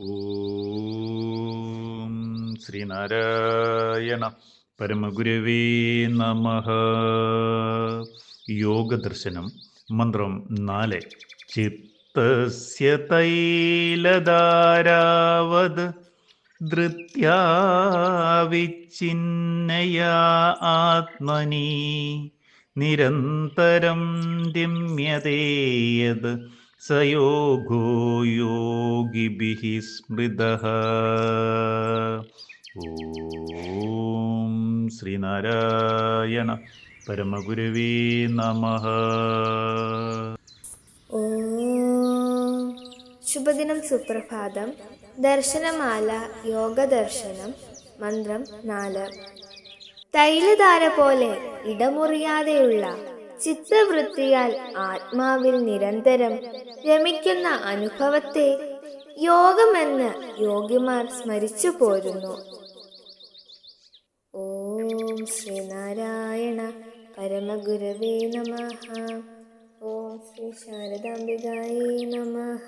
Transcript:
ഓം ശ്രീനാരായണ പരമഗുരുവേ നമ. യോഗദർശനം മന്ത്രം നാല്. ചിത്തസ്യ തൈലധാരാവത് ആത്മനി. നിരന്തരം രമ്യതേയത് സയോഗോ യോഗിഭിः സ്മൃതः ഓം ശ്രീനാരായണ പരമഗുരുവേ നമ ശുഭദിനം സുപ്രഭാതം ദർശനമാല യോഗദർശനം മന്ത്രം നാല്। തൈലധാര പോലെ ഇടമുറിയാതെയുള്ള ചിത്തവൃത്തിയാൽ ആത്മാവിൽ നിരന്തരം രമിക്കുന്ന അനുഭവത്തെ യോഗമെന്ന് യോഗിമാർ സ്മരിച്ചു പോരുന്നു. ഓം ശ്രീനാരായണ പരമഗുരവേ നമ. ഓം ശ്രീ ശാരദാംബികായേ നമഃ.